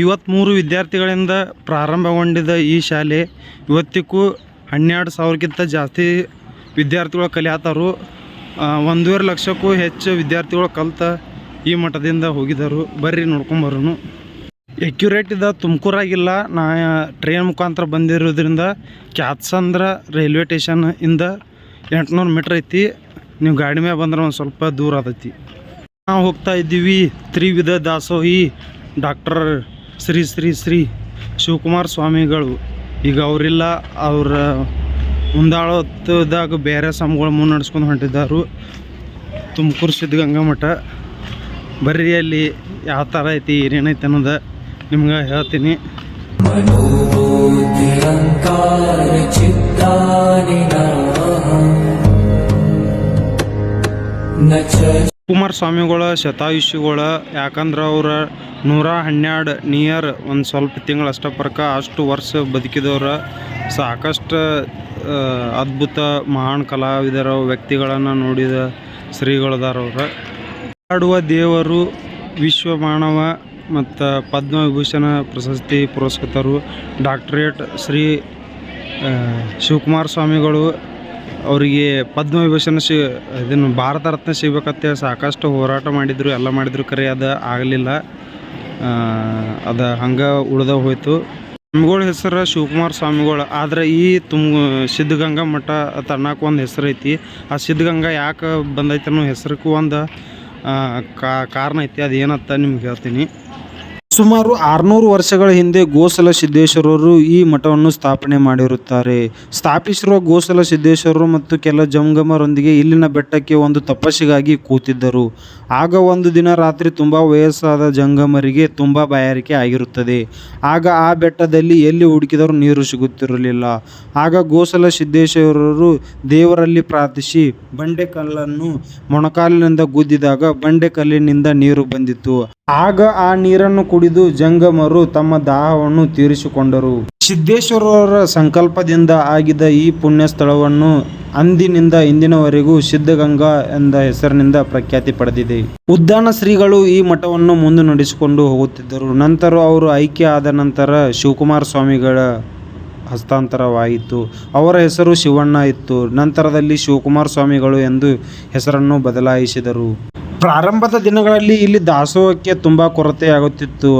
ಐವತ್ತ್ಮೂರು ವಿದ್ಯಾರ್ಥಿಗಳಿಂದ ಪ್ರಾರಂಭಗೊಂಡಿದ್ದ ಈ ಶಾಲೆ ಇವತ್ತಿಗೂ ಹನ್ನೆರಡು ಸಾವಿರಕ್ಕಿಂತ ಜಾಸ್ತಿ ವಿದ್ಯಾರ್ಥಿಗಳು ಕಲಿಯತ್ತಾರು ಒಂದೂವರೆ ಲಕ್ಷಕ್ಕೂ ಹೆಚ್ಚು ವಿದ್ಯಾರ್ಥಿಗಳು ಕಲ್ತ ಈ ಮಠದಿಂದ ಹೋಗಿದ್ದರು ಬರ್ರಿ ನೋಡ್ಕೊಂಬರೋನು ಎಕ್ಯುರೇಟ್ ಇದ್ದ ತುಮಕೂರಾಗಿಲ್ಲ. ನಾ ಟ್ರೈನ್ ಮುಖಾಂತರ ಬಂದಿರೋದ್ರಿಂದ ಕ್ಯಾತ್ಸಂದ್ರ ರೈಲ್ವೆ ಸ್ಟೇಷನ್ ಇಂದ ಎಂಟುನೂರು ಮೀಟ್ರ್ ಐತಿ. ನೀವು ಗಾಡಿ ಮ್ಯಾಗ ಬಂದ್ರೆ ಒಂದು ಸ್ವಲ್ಪ ದೂರ ಆದೈತಿ ನಾವು ಹೋಗ್ತಾ ಇದ್ದೀವಿ. ತ್ರಿವಿಧ ದಾಸೋಹಿ ಡಾಕ್ಟರ್ ಶ್ರೀ ಶ್ರೀ ಶ್ರೀ ಶಿವಕುಮಾರ್ ಸ್ವಾಮಿಗಳು. ಈಗ ಅವರಿಲ್ಲ, ಅವ್ರ ಮುಂದಾಳತ್ವದಾಗ ಬೇರೆ ಸ್ವಾಮಿಗಳು ಮುನ್ನಡೆಸ್ಕೊಂಡು ಹೊಂಟಿದ್ದಾರು ತುಮಕೂರು ಸಿದ್ಧಗಂಗಾ ಮಠ. ಬರ್ರಿ ಅಲ್ಲಿ, ಯಾವ ಥರ ಐತಿ, ಏನೇನೈತಿ ಅನ್ನೋದು ನಿಮ್ಗೆ ಹೇಳ್ತೀನಿ. ಕುಮಾರ ಸ್ವಾಮಿಗಳ ಶತಾಯುಷಿಗಳ ಯಾಕಂದ್ರೆ ಅವ್ರ ನೂರ ಹನ್ನೆರಡು ನಿಯರ್ ಒಂದು ಸ್ವಲ್ಪ ತಿಂಗಳು ಅಷ್ಟಪರ್ಕ ಅಷ್ಟು ವರ್ಷ ಬದುಕಿದವ್ರ. ಸಾಕಷ್ಟು ಅದ್ಭುತ, ಮಹಾನ್ ಕಲಾವಿದರ ವ್ಯಕ್ತಿಗಳನ್ನು ನೋಡಿದ ಶ್ರೀಗಳದಾರವ್ರ ಆಡುವ ದೇವರು ವಿಶ್ವ ಮಾನವ ಮತ್ತು ಪದ್ಮವಿಭೂಷಣ ಪ್ರಶಸ್ತಿ ಪುರಸ್ಕೃತರು. ಡಾಕ್ಟ್ರೇಟ್ ಶ್ರೀ ಶಿವಕುಮಾರ ಸ್ವಾಮಿಗಳು ಅವರಿಗೆ ಪದ್ಮವಿಭೂಷಣ ಸಿ ಇದನ್ನು ಭಾರತ ರತ್ನ ಸಿಗ್ಬೇಕಂತ ಸಾಕಷ್ಟು ಹೋರಾಟ ಮಾಡಿದರು, ಎಲ್ಲ ಮಾಡಿದ್ರು ಕರೆ ಅದು ಆಗಲಿಲ್ಲ. ಅದು ಹಂಗೆ ಉಳ್ದ ಹೋಯ್ತು. ಸ್ವಾಮಿಗಳ ಹೆಸರು ಶಿವಕುಮಾರ್ ಸ್ವಾಮಿಗಳು, ಆದರೆ ಈ ತುಮ್, ಸಿದ್ಧಗಂಗಾ ಮಠ ತಣ್ಣಕ್ಕೆ ಒಂದು ಹೆಸರು ಐತಿ. ಆ ಸಿದ್ಧಗಂಗಾ ಯಾಕೆ ಬಂದೈತೆ ಅನ್ನೋ ಹೆಸರಕ್ಕೂ ಒಂದು ಕಾರಣ ಐತಿ ಅದು ಏನಂತ ನಿಮ್ಗೆ ಹೇಳ್ತೀನಿ. ಸುಮಾರು ಆರುನೂರು ವರ್ಷಗಳ ಹಿಂದೆ ಗೋಸಲ ಸಿದ್ದೇಶ್ವರರು ಈ ಮಠವನ್ನು ಸ್ಥಾಪನೆ ಮಾಡಿರುತ್ತಾರೆ. ಸ್ಥಾಪಿಸಿರುವ ಗೋಸಲ ಸಿದ್ದೇಶ್ವರರು ಮತ್ತು ಕೆಲ ಜಂಗಮರೊಂದಿಗೆ ಇಲ್ಲಿನ ಬೆಟ್ಟಕ್ಕೆ ಒಂದು ತಪಸ್ಸಿಗಾಗಿ ಕೂತಿದ್ದರು. ಆಗ ಒಂದು ದಿನ ರಾತ್ರಿ ತುಂಬ ವಯಸ್ಸಾದ ಜಂಗಮರಿಗೆ ತುಂಬ ಬಾಯಾರಿಕೆ ಆಗಿರುತ್ತದೆ. ಆಗ ಆ ಬೆಟ್ಟದಲ್ಲಿ ಎಲ್ಲಿ ಹುಡುಕಿದರೂ ನೀರು ಸಿಗುತ್ತಿರಲಿಲ್ಲ. ಆಗ ಗೋಸಲ ಸಿದ್ದೇಶ್ವರರು ದೇವರಲ್ಲಿ ಪ್ರಾರ್ಥಿಸಿ ಬಂಡೆಕಲ್ಲನ್ನು ಮೊಣಕಾಲಿನಿಂದ ಗುದ್ದಿದಾಗ ಬಂಡೆಕಲ್ಲಿನಿಂದ ನೀರು ಬಂದಿತ್ತು. ಆಗ ಆ ನೀರನ್ನು ಕುಡಿದು ಜಂಗಮರು ತಮ್ಮ ದಾಹವನ್ನು ತೀರಿಸಿಕೊಂಡರು. ಸಿದ್ದೇಶ್ವರರ ಸಂಕಲ್ಪದಿಂದ ಆಗಿದ್ದ ಈ ಪುಣ್ಯ ಸ್ಥಳವನ್ನು ಅಂದಿನಿಂದ ಇಂದಿನವರೆಗೂ ಸಿದ್ಧಗಂಗಾ ಎಂದ ಹೆಸರಿನಿಂದ ಪ್ರಖ್ಯಾತಿ ಪಡೆದಿದೆ. ಉದ್ದಾನ ಶ್ರೀಗಳು ಈ ಮಠವನ್ನು ಮುಂದೆ ನಡೆಸಿಕೊಂಡು ಹೋಗುತ್ತಿದ್ದರು. ನಂತರ ಅವರು ಐಕ್ಯ ಆದ ನಂತರ ಶಿವಕುಮಾರ ಸ್ವಾಮಿಗಳ ಹಸ್ತಾಂತರವಾಯಿತು. ಅವರ ಹೆಸರು ಶಿವಣ್ಣ ಇತ್ತು. ನಂತರದಲ್ಲಿ ಶಿವಕುಮಾರ ಸ್ವಾಮಿಗಳು ಎಂದು ಹೆಸರನ್ನು ಬದಲಾಯಿಸಿದರು. ಪ್ರಾರಂಭದ ದಿನಗಳಲ್ಲಿ ಇಲ್ಲಿ ದಾಸೋಹಕ್ಕೆ ತುಂಬ ಕೊರತೆಯಾಗುತ್ತಿತ್ತು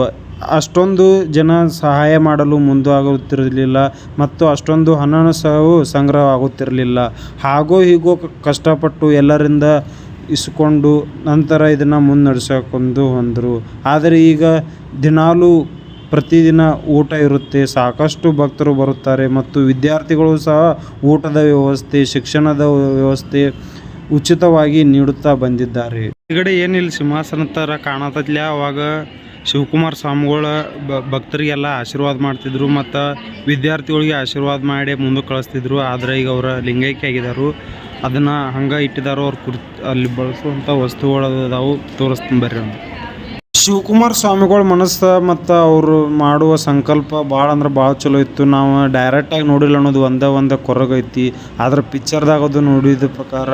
ಅಷ್ಟೊಂದು ಜನ ಸಹಾಯ ಮಾಡಲು ಮುಂದಾಗುತ್ತಿರಲಿಲ್ಲ ಮತ್ತು ಅಷ್ಟೊಂದು ಹಣನೂ ಸಹ ಸಂಗ್ರಹವಾಗುತ್ತಿರಲಿಲ್ಲ. ಹಾಗೋ ಹೀಗೋ ಕಷ್ಟಪಟ್ಟು ಎಲ್ಲರಿಂದ ಇಸ್ಕೊಂಡು ನಂತರ ಇದನ್ನು ಮುನ್ನಡೆಸಕೊಂಡು ಬಂದರು. ಆದರೆ ಈಗ ದಿನಾಲೂ ಪ್ರತಿದಿನ ಊಟ ಇರುತ್ತೆ. ಸಾಕಷ್ಟು ಭಕ್ತರು ಬರುತ್ತಾರೆ ಮತ್ತು ವಿದ್ಯಾರ್ಥಿಗಳು ಸಹ ಊಟದ ವ್ಯವಸ್ಥೆ, ಶಿಕ್ಷಣದ ವ್ಯವಸ್ಥೆ ಉಚಿತವಾಗಿ ನೀಡುತ್ತಾ ಬಂದಿದ್ದಾರೆ. ಈಗಡೆ ಏನಿಲ್ಲ, ಸಿಂಹಾಸನ ಥರ ಕಾಣತತ್ಲ. ಅವಾಗ ಶಿವಕುಮಾರ್ ಸ್ವಾಮಿಗಳ ಭಕ್ತರಿಗೆಲ್ಲ ಆಶೀರ್ವಾದ ಮಾಡ್ತಿದ್ರು ಮತ್ತು ವಿದ್ಯಾರ್ಥಿಗಳಿಗೆ ಆಶೀರ್ವಾದ ಮಾಡಿ ಮುಂದಕ್ಕೆ ಕಳಿಸ್ತಿದ್ರು. ಆದರೆ ಈಗ ಅವರ ಲಿಂಗೈಕ್ಯ ಆಗಿದ್ದಾರೆ ಅದನ್ನು ಹಂಗೆ ಇಟ್ಟಿದ್ದಾರೆ ಅವ್ರು ಕುರ್, ಅಲ್ಲಿ ಬಳಸುವಂಥ ವಸ್ತುಗಳು ಅದಾವು. ತೋರಿಸ್ತೀನಿ ಬರ್ರಿ ಅಂತ ಶಿವಕುಮಾರ್ ಸ್ವಾಮಿಗಳ ಮನಸ್ಸು ಮತ್ತು ಅವರು ಮಾಡುವ ಸಂಕಲ್ಪ ಭಾಳ ಅಂದ್ರೆ ಭಾಳ ಚಲೋ ಇತ್ತು. ನಾವು ಡೈರೆಕ್ಟಾಗಿ ನೋಡಿಲ್ಲ ಅನ್ನೋದು ಒಂದೇ ಒಂದೇ ಕೊರಗೈತಿ. ಆದ್ರೆ ಪಿಕ್ಚರ್ದಾಗ ಅದು ನೋಡಿದ ಪ್ರಕಾರ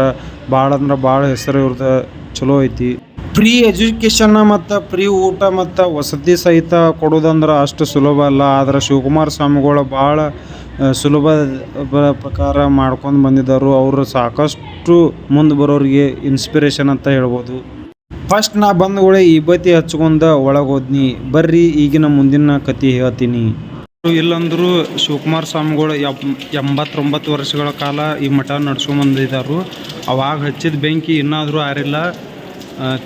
ಭಾಳ ಅಂದ್ರೆ ಭಾಳ ಹೆಸರು ಇವ್ರದ್ದು ಚಲೋ ಐತಿ. ಫ್ರೀ ಎಜುಕೇಶನ್ ಮತ್ತು ಫ್ರೀ ಊಟ ಮತ್ತು ವಸತಿ ಸಹಿತ ಕೊಡೋದಂದ್ರೆ ಅಷ್ಟು ಸುಲಭ ಅಲ್ಲ. ಆದ್ರೆ ಶಿವಕುಮಾರ ಸ್ವಾಮಿಗಳು ಭಾಳ ಸುಲಭ ಪ್ರಕಾರ ಮಾಡ್ಕೊಂಡು ಬಂದಿದ್ದರು ಅವರು ಸಾಕಷ್ಟು ಮುಂದೆ ಬರೋರಿಗೆ ಇನ್ಸ್ಪಿರೇಷನ್ ಅಂತ ಹೇಳ್ಬೋದು. ಫಸ್ಟ್ ನಾ ಬಂದಗಳೇ ಈ ಬತ್ತಿ ಹಚ್ಕೊಂಡ ಒಳಗೋದ್ನಿ ಬರ್ರಿ ಈಗಿನ ಮುಂದಿನ ಕತೆ ಹೇಳ್ತೀನಿ. ಇಲ್ಲಂದ್ರು ಶಿವಕುಮಾರ್ ಸ್ವಾಮಿಗಳು ಎಂಬತ್ತೊಂಬತ್ತು ವರ್ಷಗಳ ಕಾಲ ಈ ಮಠ ನಡ್ಸ್ಕೊಂಬಂದಿದ್ದಾರು ಅವಾಗ ಹಚ್ಚಿದ ಬೆಂಕಿ ಇನ್ನಾದರೂ ಆರಿಲ್ಲ.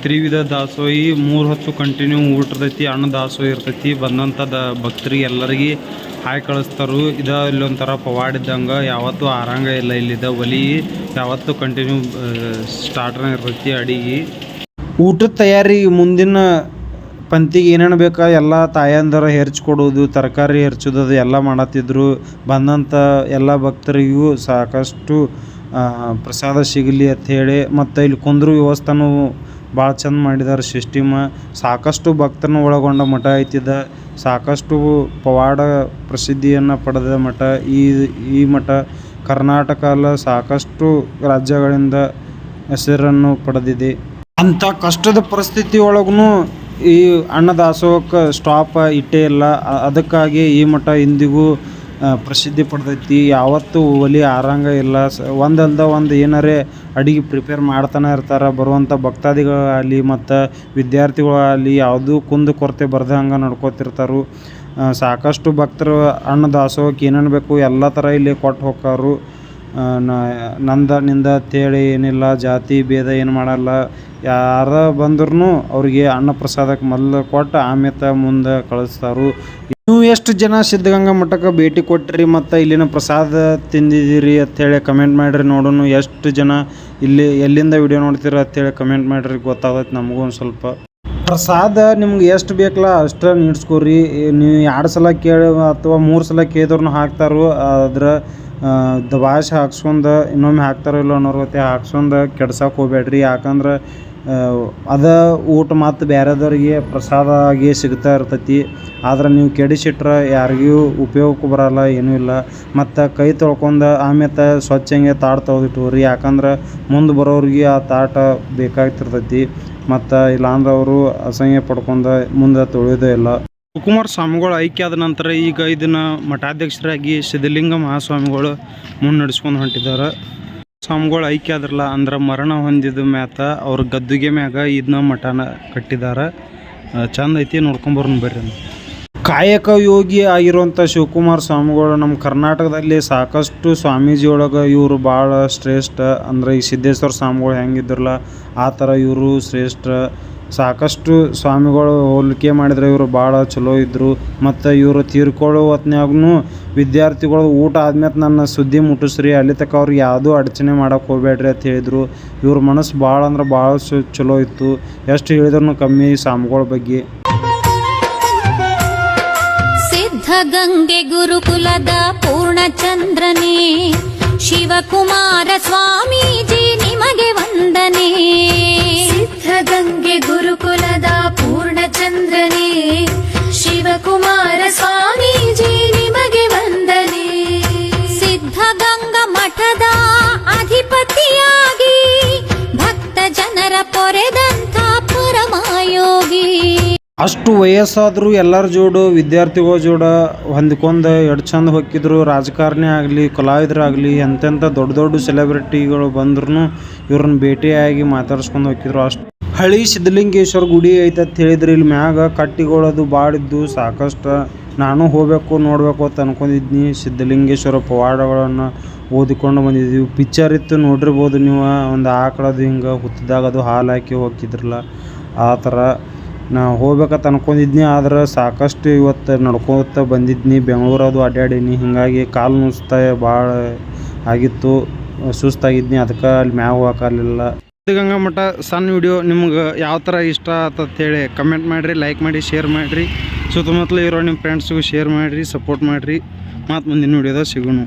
ತ್ರಿವಿಧ ದಾಸೋಹಿ, ಮೂರು ಹೊತ್ತು ಕಂಟಿನ್ಯೂ ಊಟ ಇರ್ತೈತಿ ಅಣ್ಣ ದಾಸೋಹಿ ಇರ್ತೈತಿ. ಬಂದಂಥ ದ, ಭಕ್ತರಿಗೆ ಎಲ್ಲರಿಗೆ ಹಾಯ್ ಕಳಿಸ್ತಾರು. ಇದ ಇಲ್ಲೊಂಥರ ಪವಾಡ ಇದ್ದಂಗೆ ಯಾವತ್ತೂ ಆರಂಗ ಇಲ್ಲ ಇಲ್ಲಿದ ಒಲಿ. ಯಾವತ್ತೂ ಕಂಟಿನ್ಯೂ ಸ್ಟಾರ್ಟ್ನ ಇರ್ತೈತಿ ಅಡಿಗೆ. ಊಟದ ತಯಾರಿ ಮುಂದಿನ ಪಂತಿಗೆ ಏನೇನು ಬೇಕು? ಎಲ್ಲ ತಾಯಂದರ ಹೆರ್ಚ್ಕೊಡೋದು, ತರಕಾರಿ ಹೆರ್ಚೋದು ಅದು ಎಲ್ಲ ಮಾಡತ್ತಿದ್ರು. ಬಂದಂಥ ಎಲ್ಲ ಭಕ್ತರಿಗೂ ಸಾಕಷ್ಟು ಪ್ರಸಾದ ಸಿಗಲಿ ಅಂತ ಹೇಳಿ, ಮತ್ತು ಇಲ್ಲಿ ಕುಂದ್ರು ವ್ಯವಸ್ಥೆನೂ ಭಾಳ ಚಂದ ಮಾಡಿದ್ದಾರೆ ಸಿಸ್ಟಿಮ ಸಾಕಷ್ಟು ಭಕ್ತರನ್ನ ಒಳಗೊಂಡ ಮಠ ಐತಿದ. ಸಾಕಷ್ಟು ಪವಾಡ ಪ್ರಸಿದ್ಧಿಯನ್ನು ಪಡೆದ ಮಠ. ಈ ಈ ಮಠ ಕರ್ನಾಟಕ ಅಲ್ಲ ಸಾಕಷ್ಟು ರಾಜ್ಯಗಳಿಂದ ಹೆಸರನ್ನು ಪಡೆದಿದೆ. ಅಂಥ ಕಷ್ಟದ ಪರಿಸ್ಥಿತಿ ಒಳಗೂ ಈ ಅನ್ನದಾಸೋಹಕ್ಕೆ ಸ್ಟಾಪ್ ಇಟ್ಟೇ ಇಲ್ಲ. ಅದಕ್ಕಾಗಿ ಈ ಮಠ ಇಂದಿಗೂ ಪ್ರಸಿದ್ಧಿ ಪಡೆದೈತಿ. ಯಾವತ್ತೂ ಒಲಿ ಆರಂಗ ಇಲ್ಲ. ಸ ಒಂದಲ್ದ ಒಂದು ಏನಾರೇ ಅಡುಗೆ ಪ್ರಿಪೇರ್ ಮಾಡ್ತಾನೆ ಇರ್ತಾರೆ ಬರುವಂಥ ಭಕ್ತಾದಿಗಳಾಗಲಿ ಮತ್ತು ವಿದ್ಯಾರ್ಥಿಗಳಾಗಲಿ ಯಾವುದೂ ಕುಂದು ಕೊರತೆ ಬರ್ದಂಗೆ ನಡ್ಕೋತಿರ್ತಾರೆ. ಸಾಕಷ್ಟು ಭಕ್ತರು ಅನ್ನದಾಸೋಹಕ್ಕೆ ಏನೇನು ಬೇಕು ಎಲ್ಲ ಥರ ಇಲ್ಲಿ ಕೊಟ್ಟು ಹೋಕ್ಕಾರು. ನಂದ ನಿಂದ ಅಂತೇಳಿ ಏನಿಲ್ಲ, ಜಾತಿ ಭೇದ ಏನು ಮಾಡಲ್ಲ. ಯಾರ ಬಂದ್ರೂ ಅವ್ರಿಗೆ ಅನ್ನ ಪ್ರಸಾದಕ್ಕೆ ಮೊದಲು ಕೊಟ್ಟು ಆಮೇಲೆ ಮುಂದೆ ಕಳಿಸ್ತಾರು. ನೀವು ಎಷ್ಟು ಜನ ಸಿದ್ಧಗಂಗಾ ಮಠಕ್ಕೆ ಭೇಟಿ ಕೊಟ್ಟಿರಿ ಮತ್ತು ಇಲ್ಲಿನ ಪ್ರಸಾದ ತಿಂದಿದ್ದೀರಿ ಅಂಥೇಳಿ ಕಮೆಂಟ್ ಮಾಡಿರಿ ನೋಡೋಣ ಎಷ್ಟು ಜನ ಇಲ್ಲಿ, ಎಲ್ಲಿಂದ ವಿಡಿಯೋ ನೋಡ್ತೀರ ಅಂತೇಳಿ ಕಮೆಂಟ್ ಮಾಡಿರಿ, ಗೊತ್ತಾಗತ್ತೆ ನಮಗೂ ಒಂದು ಸ್ವಲ್ಪ. ಪ್ರಸಾದ ನಿಮ್ಗೆ ಎಷ್ಟು ಬೇಕಲ್ಲ ಅಷ್ಟು ನೀಡ್ಸ್ಕೊರಿ. ನೀವು ಎರಡು ಸಲ ಕೇಳಿ ಅಥವಾ ಮೂರು ಸಲ ಕೇಳಿದ್ರೂ ಹಾಕ್ತಾರೋ. ಅದ್ರ ದಬಾಶ್ ಹಾಕ್ಸ್ಕೊಂಡು ಇನ್ನೊಮ್ಮೆ ಹಾಕ್ತಾರೋ ಇಲ್ಲೋ ಅನ್ನೋರ್ ಗತೆ ಹಾಕ್ಸ್ಕೊಂಡು ಕೆಡ್ಸಕ್ಕೆ ಹೋಗ್ಬೇಡ್ರಿ ಯಾಕಂದ್ರೆ ಅದ ಊಟ ಮತ್ತು ಬೇರೆದವ್ರಿಗೆ ಪ್ರಸಾದ ಆಗಿ ಸಿಗ್ತಾ ಇರ್ತೈತಿ. ಆದ್ರೆ ನೀವು ಕೆಡಿಸಿಟ್ರೆ ಯಾರಿಗೂ ಉಪಯೋಗಕ್ಕೂ ಬರಲ್ಲ, ಏನೂ ಇಲ್ಲ. ಮತ್ತು ಕೈ ತೊಳ್ಕೊಂಡು ಆಮೇಲೆ ಸ್ವಚ್ಛಂಗೆ ತಾಟ್ ತೆಗೆದಿಟ್ಕೋರಿ ಯಾಕಂದ್ರೆ, ಮುಂದೆ ಬರೋರಿಗೆ ಆ ತಾಟ ಬೇಕಾಗ್ತಿರ್ತೈತಿ. ಮತ್ತು ಇಲ್ಲಾಂದ್ರೆ ಅವರು ಅಸಹ್ಯ ಪಡ್ಕೊಂಡು ಮುಂದೆ ತೊಳೆಯೋದೇ ಇಲ್ಲ. ಶಿವಕುಮಾರ ಸ್ವಾಮಿಗಳು ಐಕ್ಯ ಆದ ನಂತರ ಈಗ ಇದನ್ನು ಮಠಾಧ್ಯಕ್ಷರಾಗಿ ಸಿದ್ಧಲಿಂಗ ಮಹಾಸ್ವಾಮಿಗಳು ಮುನ್ನಡೆಸ್ಕೊಂಡು ಹೊಂಟಿದ್ದಾರೆ. ಸ್ವಾಮಿಗಳು ಐಕ್ಯ ಆದ್ರಲ್ಲ ಅಂದ್ರೆ ಮರಣ ಹೊಂದಿದ ಮ್ಯಾತ ಅವ್ರ ಗದ್ದುಗೆ ಮ್ಯಾಗ ಇದನ್ನ ಮಠನ ಕಟ್ಟಿದ್ದಾರೆ ಚಂದ ಐತಿ ನೋಡ್ಕೊಂಬರೋಣ ಬರ್ರಿ ಕಾಯಕ ಯೋಗಿ ಆಗಿರುವಂಥ ಶಿವಕುಮಾರ್ ಸ್ವಾಮಿಗಳು ನಮ್ಮ ಕರ್ನಾಟಕದಲ್ಲಿ ಸಾಕಷ್ಟು ಸ್ವಾಮೀಜಿ ಒಳಗೆ ಇವರು ಭಾಳ ಶ್ರೇಷ್ಠ. ಅಂದ್ರೆ ಈ ಸಿದ್ದೇಶ್ವರ ಸ್ವಾಮಿಗಳು ಹೆಂಗಿದ್ರಲ್ಲ, ಆ ಥರ ಇವರು ಶ್ರೇಷ್ಠ. ಸಾಕಷ್ಟು ಸ್ವಾಮಿಗಳು ಹೋಲಿಕೆ ಮಾಡಿದ್ರೆ ಇವರು ಭಾಳ ಚಲೋ ಇದ್ದರು ಮತ್ತು ಇವರು ತೀರ್ಕೊಳ್ಳೋ ಹೊತ್ನ್ಯಾಗೂ ವಿದ್ಯಾರ್ಥಿಗಳು ಊಟ ಆದ್ಮೇಲೆ ನನ್ನ ಸುದ್ದಿ ಮುಟ್ಟಿಸ್ರಿ, ಅಲ್ಲಿ ತನಕ ಅವ್ರಿಗೆ ಯಾವುದೂ ಅಡಚಣೆ ಮಾಡೋಕೆ ಹೋಗ್ಬೇಡ್ರಿ ಅಂತ ಹೇಳಿದರು. ಇವ್ರ ಮನಸ್ಸು ಭಾಳ ಅಂದ್ರೆ ಭಾಳ ಸು ಚಲೋ ಇತ್ತು. ಎಷ್ಟು ಹೇಳಿದ್ರು ಕಮ್ಮಿ ಸ್ವಾಮಿಗಳ ಬಗ್ಗೆ. ಸಿದ್ಧಗಂಗೆ ಗುರುಕುಲದ ಪೂರ್ಣಚಂದ್ರನೇ, ಶಿವಕುಮಾರ ಸ್ವಾಮೀಜಿ ನಿಮಗೆ ವಂದನೆ. ಸಿದ್ಧಗಂಗೆ ಗುರುಕುಲದ ಪೂರ್ಣಚಂದ್ರನೇ ಶಿವಕುಮಾರ ಸ್ವಾಮೀಜಿ ನಿಮಗೆ ವಂದನೆ. ಸಿದ್ಧಗಂಗಾ ಮಠದ ಅಧಿಪತಿಯಾಗಿ ಭಕ್ತ ಜನರ ಪೊರೆದಂಥ ಪರಮಾಯೋಗಿ. ಅಷ್ಟು ವಯಸ್ಸಾದರೂ ಎಲ್ಲರ ಜೋಡು ವಿದ್ಯಾರ್ಥಿಗಳ ಜೋಡ ಹೊಂದ್ಕೊಂಡು ಎಡ್ ಚಂದ ಹೊಕ್ಕಿದ್ರು ರಾಜಕಾರಣಿ ಆಗಲಿ ಕಲಾವಿದರಾಗಲಿ ಎಂತೆಂಥ ದೊಡ್ಡ ದೊಡ್ಡ ಸೆಲೆಬ್ರಿಟಿಗಳು ಬಂದ್ರೂ ಇವ್ರನ್ನ ಭೇಟಿಯಾಗಿ ಮಾತಾಡ್ಸ್ಕೊಂಡು ಹೋಗಿದ್ರು ಅಷ್ಟು. ಹಳಿ ಸಿದ್ಧಲಿಂಗೇಶ್ವರ ಗುಡಿ ಐತೆ ಅಂತ ಹೇಳಿದ್ರೆ, ಇಲ್ಲಿ ಮ್ಯಾಗ ಕಟ್ಟಿಗಳದು ಬಾಡಿದ್ದು ಸಾಕಷ್ಟು. ನಾನು ಹೋಗಬೇಕು, ನೋಡಬೇಕು ಅಂತ ಅನ್ಕೊಂಡಿದ್ದೀನಿ ಸಿದ್ಧಲಿಂಗೇಶ್ವರ ಪವಾಡಗಳನ್ನು ಓದಿಕೊಂಡು ಬಂದಿದ್ದೀವಿ ಪಿಕ್ಚರ್ ಇತ್ತು, ನೋಡಿರ್ಬೋದು ನೀವು. ಒಂದು ಆಕಳದು ಹಿಂಗೆ ಹುತ್ತಿದಾಗ ಅದು ಹಾಲು ಹಾಕಿ ಹೋಗಿದ್ರಲ್ಲ ಆ ಥರ. ನಾ ಹೋಗ್ಬೇಕಂತ ಅನ್ಕೊಂಡಿದ್ನಿ, ಆದ್ರೆ ಸಾಕಷ್ಟು ಇವತ್ತು ನಡ್ಕೋತ ಬಂದಿದ್ನಿ. ಬೆಂಗಳೂರದು ಅಡ್ಡಾಡೀನಿ ಹೀಗಾಗಿ ಕಾಲು ನುಸ್ತಾ ಭಾಳ ಆಗಿತ್ತು. ಸುಸ್ತಾಗಿದ್ನಿ. ಅದಕ್ಕೆ ಅಲ್ಲಿ ಮ್ಯಾಗ ಹೋಗಕ್ಕಾಗಲಿಲ್ಲ ಸಿದ್ಧಗಂಗಾ ಮಠ ಸಣ್ಣ ವಿಡಿಯೋ ನಿಮ್ಗೆ ಯಾವ ಥರ ಇಷ್ಟ ಹೇಳಿ ಕಮೆಂಟ್ ಮಾಡಿರಿ ಲೈಕ್ ಮಾಡಿ ಶೇರ್ ಮಾಡಿರಿ. ಸುತ್ತಮುತ್ತಲು ಇರೋ ನಿಮ್ಮ ಫ್ರೆಂಡ್ಸಿಗೂ ಶೇರ್ ಮಾಡಿರಿ ಸಪೋರ್ಟ್ ಮಾಡಿರಿ. ಮತ್ತು ಮುಂದಿನ ವಿಡಿಯೋದಾಗ ಸಿಗೋಣ.